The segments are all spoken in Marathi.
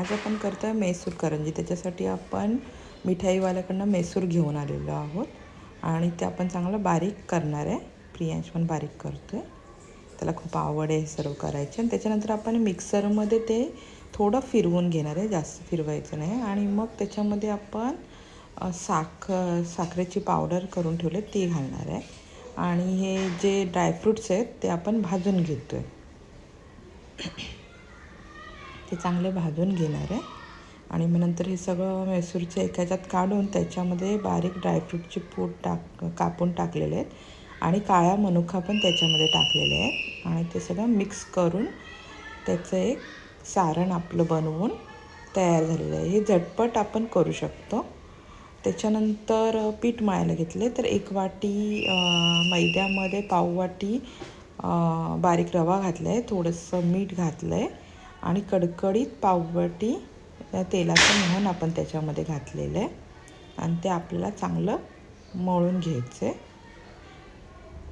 आज आपण करतो आहे मैसूर करंजी. त्याच्यासाठी आपण मिठाईवाल्याकडनं मैसूर घेऊन आलेलो आहोत. आणि ते आपण चांगलं बारीक करणार आहे. प्रियांश पण बारीक करतो आहे त्याला खूप आवड आहे सर्व करायचे. आणि त्याच्यानंतर आपण मिक्सरमध्ये ते थोडं फिरवून घेणार आहे. जास्त फिरवायचं नाही. आणि मग त्याच्यामध्ये आपण साख साखरेची पावडर करून ठेवले ती घालणार आहे. आणि हे जे ड्रायफ्रूट्स आहेत ते आपण भाजून घेतो आहे ते चांगले भाजून घेणार आहे. आणि मग नंतर हे सगळं मैसूरचे एका ह्याच्यात काढून त्याच्यामध्ये बारीक ड्रायफ्रूटचे पूड टाक कापून टाकलेले आहेत. आणि काळा मनुका पण त्याच्यामध्ये टाकलेले आहेत. आणि ते सगळं मिक्स करून त्याचं एक सारण आपलं बनवून तयार झालेलं आहे. हे झटपट आपण करू शकतो. त्याच्यानंतर पीठ मळायला घेतले. तर एक वाटी मैद्यामध्ये पाव वाटी बारीक रवा घातला आहे थोडंसं मीठ घातलं आहे आणि कडकडीत पाववाटी तेलाचं मोहन आपण त्याच्यामध्ये घातलेलं आहे. आणि ते आपल्याला चांगलं मळून घ्यायचं आहे.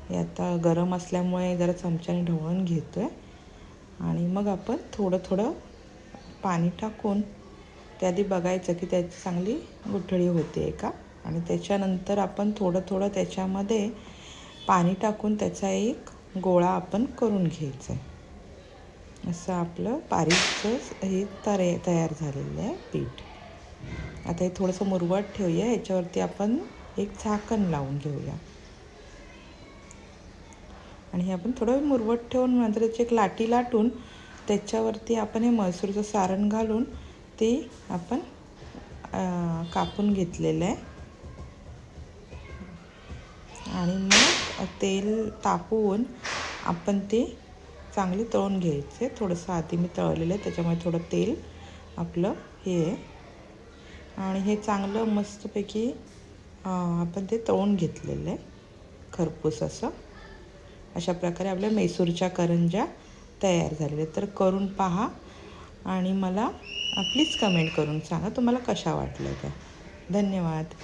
हे आता गरम असल्यामुळे जरा चमच्याने ढवळून घेतो आहे आणि मग आपण थोडं थोडं पाणी टाकून त्याआधी बघायचं की त्याची चांगली गुठळी होते आहे का? आणि त्याच्यानंतर आपण थोडं थोडं त्याच्यामध्ये पाणी टाकून त्याचा एक गोळा आपण करून घ्यायचा आहे. असं आपलं बारीकचं हे तरे तयार झालेलं आहे पीठ. आता हे थोडंसं मुरवट ठेवूया ह्याच्यावरती आपण एक झाकण लावून घेऊया. आणि हे आपण थोडं मुरवट ठेवून नंतर त्याची एक लाटी लाटून त्याच्यावरती आपण हे मसूरचं सारण घालून ते आपण कापून घेतलेलं आहे. आणि मग तेल तापवून आपण ते चांगले तळून घ्यायचे. थोडंसं आधी मी तळलेलं आहे त्याच्यामुळे थोडं तेल आपलं हे आहे. आणि हे चांगलं मस्तपैकी आपण ते तळून घेतलेलं आहे. खरपूस असं. अशा प्रकारे आपल्या मैसूरच्या करंज्या तयार झालेल्या आहेत. तर करून पहा आणि मला प्लीज कमेंट करून सांगा तुम्हाला कशा वाटल्या त्या. धन्यवाद.